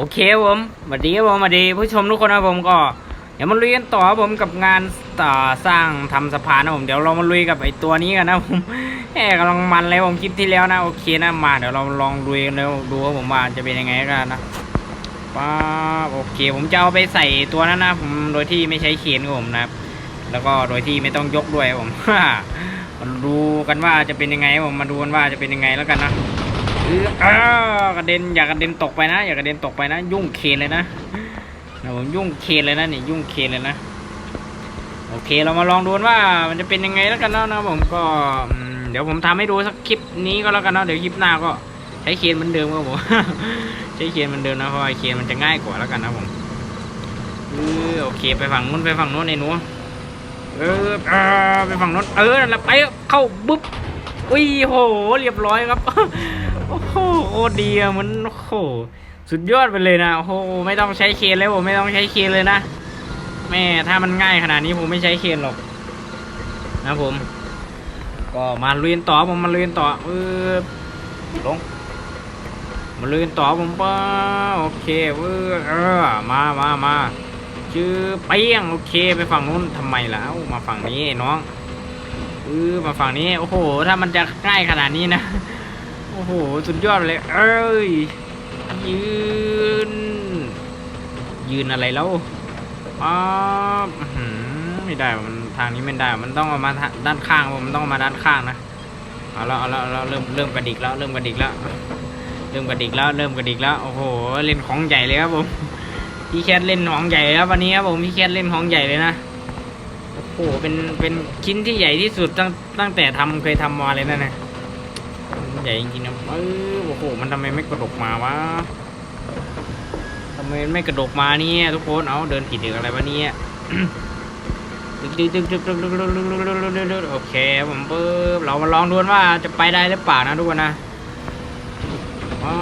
โอเคผมสวัสดีครับผมสวัสดีผู้ชมทุกคนนะผมก็เดี๋ยวมาลุยกันต่อครับผมกับงานต่อสร้างทำสะพานนะผมเดี๋ยวเรามาลุยกับไอตัวนี้กันนะผมแหมกำลังมันเลยผมคลิปที่แล้วนะโอเคนะมาเดี๋ยวเราลองลุยกันแล้วดูว่าผมว่าจะเป็นยังไงกันนะป้าโอเค ผมจะเอาไปใส่ตัวนั้นนะผมโดยที่ไม่ใช้เขียนผมนะครับ แล้วก็โดยที่ไม่ต้องยกด้วยผมมาดูกันว่าจะเป็นยังไงผมมาดูกันว่าจะเป็นยังไงแล้วกันนะ อ้ากระเด็นอย่ากระเด็นตกไปนะ อย่ากระเด็นตกไปนะ ยุ่งเคนเลยนะนะผมยุ่งเคนเลยนะนี่ยุ่งเคนเลยนะโอเคเรามาลองดูนว่า มันจะเป็นยังไงแล้วกันเนาะนะผมก็เดี๋ยวผมทำให้ดูสักคลิปนี้ก็แล้วกันเนาะเดี๋ยวคลิปหน้าก็ใช้เคนเหมือนเดิมครับผมใช้เคนเหมือนเดิมนะเพราะว่าเคนมันจะง่ายกว่าแล้วกันนะผมเออโอเคไปฝั่งนู้นไปฝั่งนู้นไอ้หนูเออไปฝั่งนู้นเออนั่นแหละไปเข้าบุ๊บอุ้ยโห เรียบร้อยครับ โอ้โหโคตรดีอะมันโอ้โหสุดยอดไปเลยนะโอ้โหไม่ต้องใช้เคนเลยผมไม่ต้องใช้เคนเลยนะแม่ถ้ามันง่ายขนาดนี้ผมไม่ใช้เคนหรอก นะผม ก็มาลุยนต่อผมมาลุยนต่อเออลงมาลุยนต่อผมป้าโอเคเออเออมามามาชื่อเปี้ยงโอเคไปฝั่งนู้นทำไมล่ะมาฝั่งนี้น้องเออมาฝั่งนี้โอ้โห ถ้ามันจะง่ายขนาดนี้นะ อ้โห สุดยอดเลย เอ้ย ยืน ยืนอะไรแล้วอ๋ออื้อหือไม่ได้ มันทางนี้ไม่ได้ มันต้องเอามาทางด้านข้าง มันต้องเอามาด้านข้างนะ เอาแล้วเอาแล้วเอาเริ่มเริ่มกระดิกแล้ว เริ่มกระดิกแล้ว เริ่มกระดิกแล้ว เริ่มกระดิกแล้ว โอ้โห เล่นของใหญ่เลยครับผม พี่แคทเล่นของใหญ่แล้ววันนี้ครับผม พี่แคทเล่นของใหญ่เลยนะโอ้โห เป็น เป็นชิ้นที่ใหญ่ที่สุดตั้งตั้งแต่ทำเคยทำมาเลยนะเนี่ย ใหญ่จริงๆนะเออโอ้โห มันทำไมไม่กระดกมาวะทำไมไม่กระดกมาเนี่ยทุกคน เอาเดินผิดหรืออะไรวะเนี่ยโอเคผมเบิ้บเรามาลองดูว่าจะไปได้หรือเปล่านะทุกคนนะอ๋อ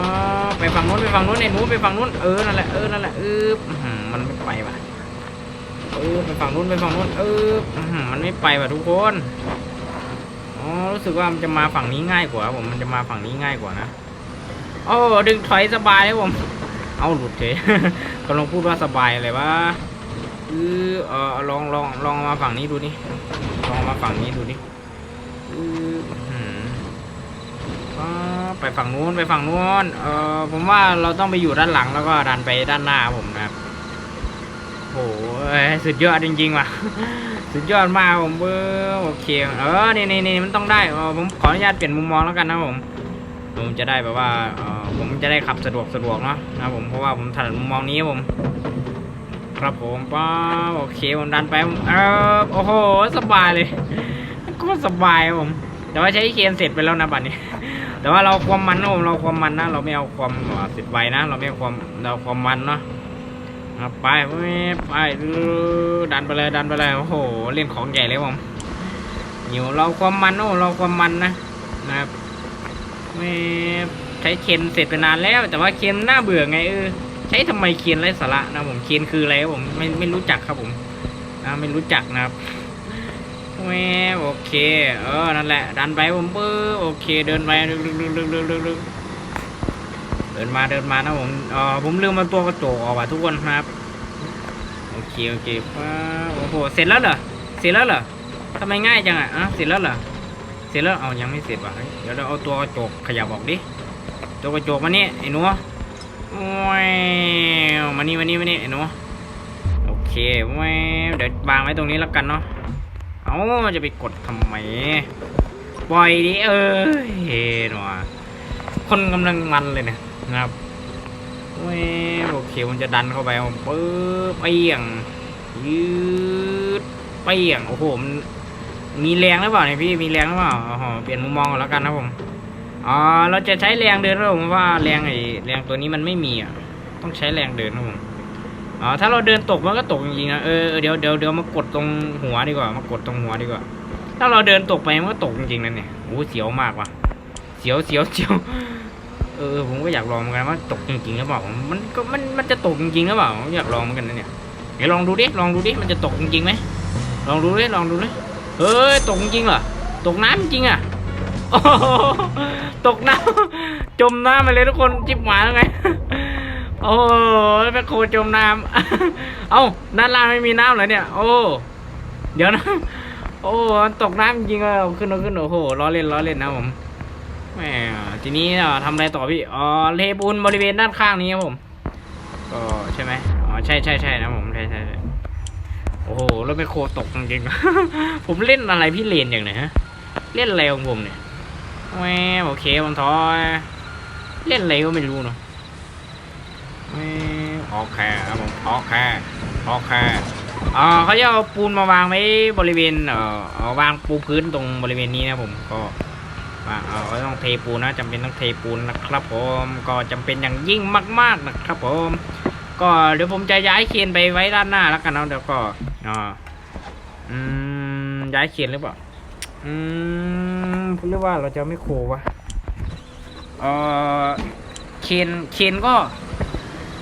ไปฝั่งนู้นไปฝั่งนู้นไอ้หนูไปฝั่งนู้นเออนั่นแหละเออนั่นแหละเออมันไม่ไปว่ะเออไปฝั่งนู้นไปฝั่งนู้นเออมันไม่ไปว่ะทุกคน รู้สึกว่ามันจะมาฝั่งนี้ง่ายกว่าผมมันจะมาฝั่งนี้ง่ายกว่านะโอ้ดึงถอยสบายเลยผม เอาหลุดเฉยกำลังพูดว่าสบายอะไรวะเออเออลองลองลองมาฝั่งนี้ดูนี่ลองมาฝั่งนี้ดูนี่คือไปฝั่งนู้นไปฝั่งนู้นเออผมว่าเราต้องไปอยู่ด้านหลังแล้วก็ดันไปด้านหน้าผมนะครับ หสุดยอดจริงๆว่ะ สุดยอดมากผมเออโอเคเออนี่นี่นี่มันต้องได้ผมขออนุญาตเปลี่ยนมุมมองแล้วกันนะผมผมจะได้แบบว่าผมจะได้ขับสะดวกสะดวกเนาะนะผมเพราะว่าผมถนัดมุมมองนี้ผมครับผมป้าโอเคผมดันไปผมเออโอ้โหสบายเลยก็สบายผม แต่ว่าใช้เคนเสร็จไปแล้วนะบัดนี้ แต่ว่าเราความมันนะผมเราความมันนะเราไม่เอาความเอ่อติดไวนะ เราไม่เอาความเราความมันเนาะ เอาไปไปไปดันไปเลยดันไปเลยโอ้โหเล่นของใหญ่เลยผมหิวเราความมันโอ้เราความมันนะนะครับไม่ใช้เคนเสร็จไปนานแล้ว แต่ว่าเคนน่าเบื่อไงเออใช้ทำไมเคนไรสาระนะผมเคนคืออะไรผมไม่ไม่รู้จักครับผมนะไม่รู้จักนะครับแหวโอเค เออนั่นแหละ ดันไปผมปื้อโอเค เดินไปลึกลึ เดินมาเดินมานะผมเออผมลืมมาตัวกระจกออกว่ะทุกคนครับ โอเคโอเคป้าโอ้โหเสร็จแล้วเหรอเสร็จแล้วเหรอทำไมง่ายจังอะอะเสร็จแล้วเหรอเสร็จแล้วเอายังไม่เสร็จว่ะเดี๋ยวเราเอาตัวกระจกขยับออกดิตัวกระจกมานี่ไอ้หนูแววมานี่มานี่มานี่ไอ้หนูโอเคแววเดี๋ยววางไว้ตรงนี้แล้วกันเนาะเอาจะไปกดทำไมปล่อยดิเอ้ยหนูอคนกำลังมันเลยเนี่ย นะครับเว้ยโอเคมันจะดันเข้าไปผมปึ๊บเปี้ยง ยืดเปี้ยง โอ้โหมันมีแรงหรือเปล่าเนี่ยพี่ มีแรงหรือเปล่าอ๋อเปลี่ยนมุมมองก่อนแล้วกันนะผม อ๋อ เราจะใช้แรงเดินแล้วผมว่าแรงไอ้แรงตัวนี้มันไม่มีอะ ต้องใช้แรงเดินนะผม อ๋อ ถ้าเราเดินตกมันก็ตกจริงๆนะเออเออ เดี๋ยวเดี๋ยวเดี๋ยวมากดตรงหัวดีกว่า มากดตรงหัวดีกว่า ถ้าเราเดินตกไปมันก็ตกจริงๆนะเนี่ยโอ้เสียวมากว่ะ เสียวเสียวเสียว เออผมก็อยากลองเหมือนกันว่าตกจริงๆหรือเปล่ามันก็มันมันจะตกจริงๆหรือเปล่าอยากลองเหมือนกันนะเนี่ยเดี๋ยวลองดูดิลองดูดิมันจะตกจริงๆไหมลองดูดิลองดูดิเฮ้ยตกจริงเหรอตกน้ำจริงอะโอ้ตกน้ำจมน้ำไปเลยทุกคนจิบหมาแล้วไงโอ้แมคโครจมน้ำเอ้าด้านล่างไม่มีน้ำเหรอเนี่ย โอ้เดี๋ยวนะโอ้ตกน้ำจริงเลยขึ้นขึ้นโอ้โหล้อเล่นล้อเล่นนะผม แหมทีนี้เอ่อทำอะไรต่อพี่ อ๋อเทปูนบริเวณด้านข้างนี้ครับผม ก็ใช่ไหมอ๋อใช่ใช่ใช่นะผมใช่ใช่ใช่โอ้โหรถไมโครตกจริงๆ ผมเล่นอะไรพี่เลนอย่างไหนฮะ เล่นอะไรของผมเนี่ยแหมโอเคผมถอเล่นอะไรก็ไม่รู้เนาะแหมโอเคครับผมโอเคโอเคอ่าเขาจะเอาปูนมาวางไว้บริเวณเอ่อวางปูพื้นตรงบริเวณนี้นะผมก็ เอาต้องเทปูนนะจำเป็นต้องเทปูนนะครับ ผมก็จำเป็นอย่างยิ่งมาก ๆนะครับ ผม ก็เดี๋ยวผมจะย้ายเคนไปไว้ด้านหน้าแล้วกันเนาะเดี๋ยวก็อ่าอืมย้ายเคนหรือเปล่าอืมหรือว่าเราจะไม่โควะเออเคนเคนก็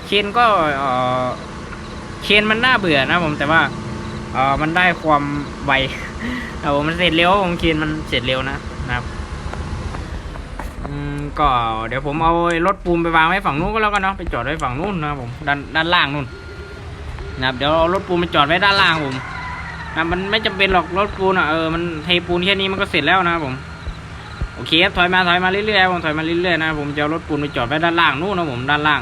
เคนก็เออเคนมันน่าเบื่อนะผมแต่ว่าเออมันได้ความไวเอาผมมันเสร็จเร็วผมเคนมันเสร็จเร็วนะ ก็เดี๋ยวผมเอารถปูนไปวางไว้ฝั่งนู้นก็แล้วกันเนาะไปจอดไว้ฝั่งนู้นนะครับผมด้านด้านล่างนู่นนะครับเดี๋ยวเอารถปูนไปจอดไว้ด้านล่างผมนะมันไม่จำเป็นหรอกรถปูนอะเออมันเทปูนแค่นี้มันก็เสร็จแล้วนะครับผมโอเคครับถอยมาถอยมาเรื่อยๆผมถอยมาเรื่อยๆนะผมจะเอารถปูนไปจอดไว้ด้านล่างนู่นนะผมด้านล่าง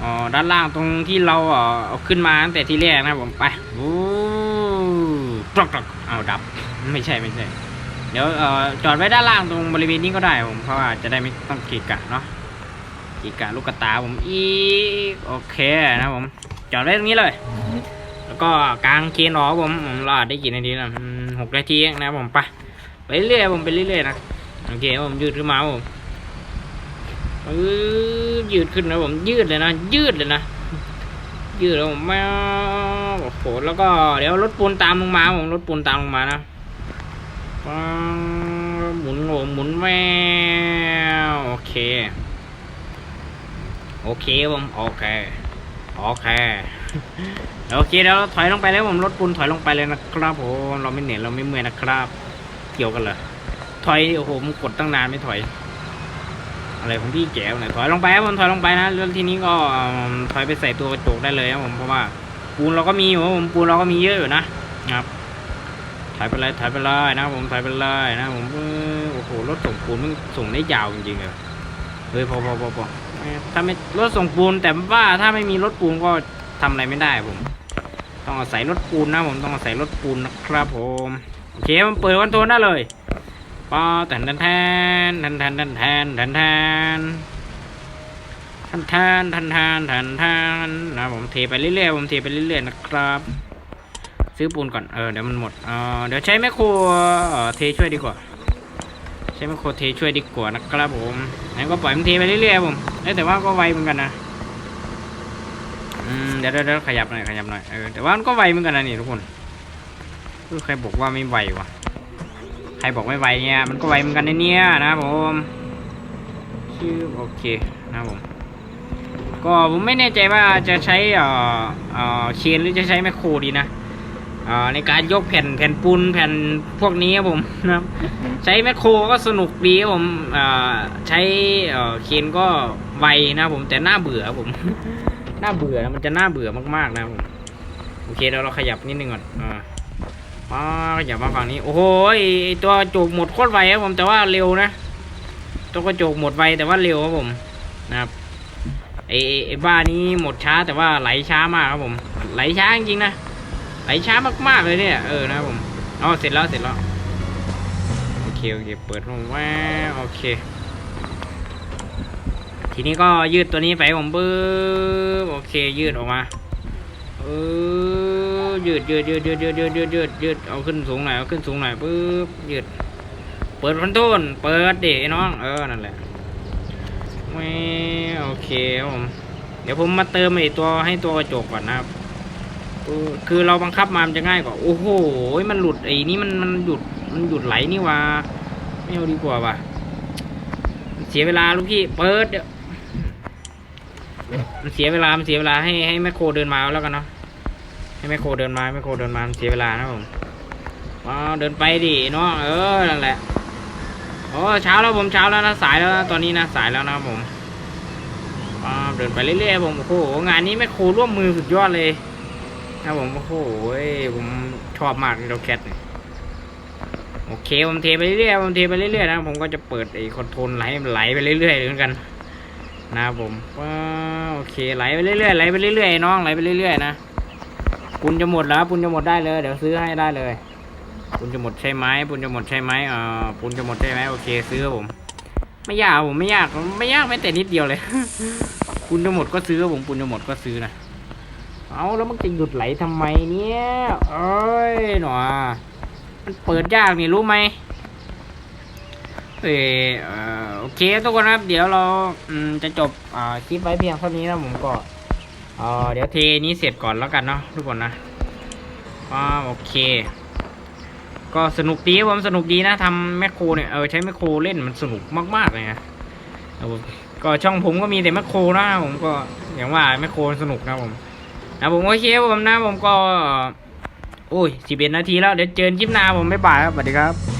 อ๋อด้านล่างตรงที่เราเออเอาขึ้นมาตั้งแต่ที่แรกนะผมไปโอ้ตรอกตรอกเอาดับไม่ใช่ไม่ใช่ เดี๋ยวเอ่อจอดไว้ด้านล่างตรงบริเวณนี้ก็ได้ผมเพราะว่าจะได้ไม่ต้องเกะกะเนาะเกะกะลูกกระตาผมอีกโอเคนะผมจอดไว้ตรงนี้เลย แล้วก็กางเคนออผมผมรอดได้กี่นาทีนะหกนาทีนะผมไปไปเรื่อยผมไปเรื่อยๆนะโอเคผมยืดขึ้นมาผมยืดขึ้นนะผมยืดเลยนะยืดเลยนะยืดแล้วผมแมวโอ้โหแล้วก็เดี๋ยวรถปูนตามลงมาผมรถปูนตามลงมานะ ปังหมุนโหหมุนแววโอเค โอเคผมโอเค โอเคโอเคเดี๋ยวเราถอยลงไปแล้วผมรถปูนถอยลงไปเลยนะครับผมเราไม่เหนื่อยเราไม่เมื่อยนะครับ เกี่ยวกันเหรอถอยโอ้โหมันกดตั้งนานไม่ถอย อะไรของพี่แก้วเนี่ยถอยลงไปครับผมถอยลงไปนะแล้วทีนี้ก็ถอยไปใส่ตัวกระจกได้เลยครับผมเพราะว่าปูนเราก็มีอยู่ผมปูนเราก็มีเยอะอยู่นะครับ ถ่ายไปเลยถ่ายไปเลยนะผมถ่ายไปเลยนะผมโอ้โหรถส่งปูนมันส่งได้ยาวจริงๆเลยเฮ้ยพอพอพอพอถ้าไม่รถส่งปูนแต่ว่าถ้าไม่มีรถปูนก็ทำอะไรไม่ได้ผม ต้องอาศัยรถปูนนะผมต้องอาศัยรถปูนนะครับผมโอเคมันเปิดวันโทนได้เลยป้าแทนแทนแทนแทนแทนแทนแทนแทนแทนแทนแทนแทนแทนแทนแทนนะผมเทไปเรื่อยๆผมเทไปเรื่อยๆนะครับ ซื้อปูนก่อน เออ เดี๋ยวมันหมด เออเดี๋ยวใช้แมคโครเออเทช่วยดีกว่า ใช้แมคโครเทช่วยดีกว่านะครับผมงั้นก็ปล่อยมันเทไปเรื่อยๆผมเอ้ยแต่ว่าก็ไวเหมือนกันนะอืมเดี๋ยวเดี๋ยวขยับหน่อยขยับหน่อย เออ แต่ว่ามันก็ไวเหมือนกันนะนี่ทุกคนคือใครบอกว่าไม่ไววะ ใครบอกไม่ไวเนี่ย มันก็ไวเหมือนกันนะเนี่ยนะผมชื่อโอเคนะผม ก็ผมไม่แน่ใจว่าจะใช้เอ่อเอ่อเชนหรือจะใช้แมคโครดีนะ ในการยกแผ่นแผ่นปูนแผ่นพวกนี้ครับผมนะครับ ใช้แมคโครก็สนุกดีครับผมใช้เคนก็ไวนะครับผมแต่หน่าเบื่อครับผมหน่าเบื่อนะมันจะหน่าเบื่อมากๆนะครับผมโอเคเดี๋ยวเราขยับนิดนึงก่อนอ่าอ๋อขยับมาฝั่งนี้ โอ้โหตัวกระจกหมดโคตรไวครับผมแต่ว่าเร็วนะตัวกระจกหมดไวแต่ว่าเร็วครับผมนะครับไอ้ไอ้ไอ้บ้านี้หมดช้าแต่ว่าไหลช้ามากครับผม ไหลช้าจริงๆนะ ไหลช้ามากๆเลยเนี่ยเออนะผมอ๋อเสร็จแล้วเสร็จแล้วโอเคโอเคเปิดลงว้วโอเค ทีนี้ก็ยืดตัวนี้ไปผมปึ๊บโอเค ยืดออกมาเออยืดยืดยืดยืดยืดยืดยืดยืดยืดเอาขึ้นสูงหน่อยเอาขึ้นสูงหน่อยปึ๊บยืด เปิดพันต้นเปิดดิน้องเออนั่นแหละแว้วโอเคผมเดี๋ยวผมมาเติมไอตัวให้ตัวกระจกก่อนนะครับ คือเราบังคับมามันจะง่ายกว่า โอ้โห มันหลุดไอ้นี่มันมันหยุดมันหยุดไหลนี่ว่าไม่เอาดีกว่าว่ะ เสียเวลาลูกพี่ เปิดเดี๋ยวมันเสียเวลา มันเสียเวลาให้ให้แมคโครเดินมาแล้วกันเนาะ ให้แมคโครเดินมาแมคโครเดินมา มันเสียเวลานะผมว้าเดินไปดิเนาะ เออ นั่นแหละ โอ้เช้าแล้วผมเช้าแล้วนะสายแล้วนะตอนนี้นะสายแล้วนะผมว้าเดินไปเรื่อยๆผมโอ้โหงานนี้แม่ครร่วมมือสุดยอดเลย นะผมโอ้โหผมชอบมากเดลแคทเนี่ยโอเคผมเทไปเรื่อยๆผมเทไปเรื่อยๆนะผมก็จะเปิดไอ้คอนโทรลไหลไหลไปเรื่อยๆเหมือนกัน นะครับผมว้าโอเคไหลไปเรื่อยๆไหลไปเรื่อยๆน้องไหลไปเรื่อยๆนะปุนจะหมดแล้วปุนจะหมดได้เลย เดี๋ยวซื้อให้ได้เลยปุนจะหมดใช่ไหมปุนจะหมดใช่ไหมเอ่อปุนจะหมดใช่ไหมโอเคซื้อผม ไม่ยากผมไม่ยากไม่ยากแม้แต่นิดเดียวเลยปุนจะหมดก็ซื้อผมปุนจะหมดก็ซื้อนะ เอาแล้วมันจะหยุดไหลทำไมเนี่ยเอ้ยหนอมันเปิดยากนี่รู้ไหมเออโอเคทุกคนครับ เดี๋ยวเราจะจบคลิปไว้เพียงเท่านี้นะผมก็เออเดี๋ยวเทนี้เสร็จก่อนแล้วกันเนาะทุกคนนะอ่าโอเค ก็สนุกดีผมสนุกดีนะทำแมคโครเนี่ยเออใช้แมคโครเล่นมันสนุกมากๆเลยนะก็ช่องผมก็มีแต่แมคโครนะผมก็อย่างว่าแมคโครสนุกนะผม นะผมโอเคผมนะผมก็ โอ้ยสิบเอ็ดนาทีแล้ว เดี๋ยวเจอคลิปหน้าผมไม่บ่ายครับสวัสดีครับ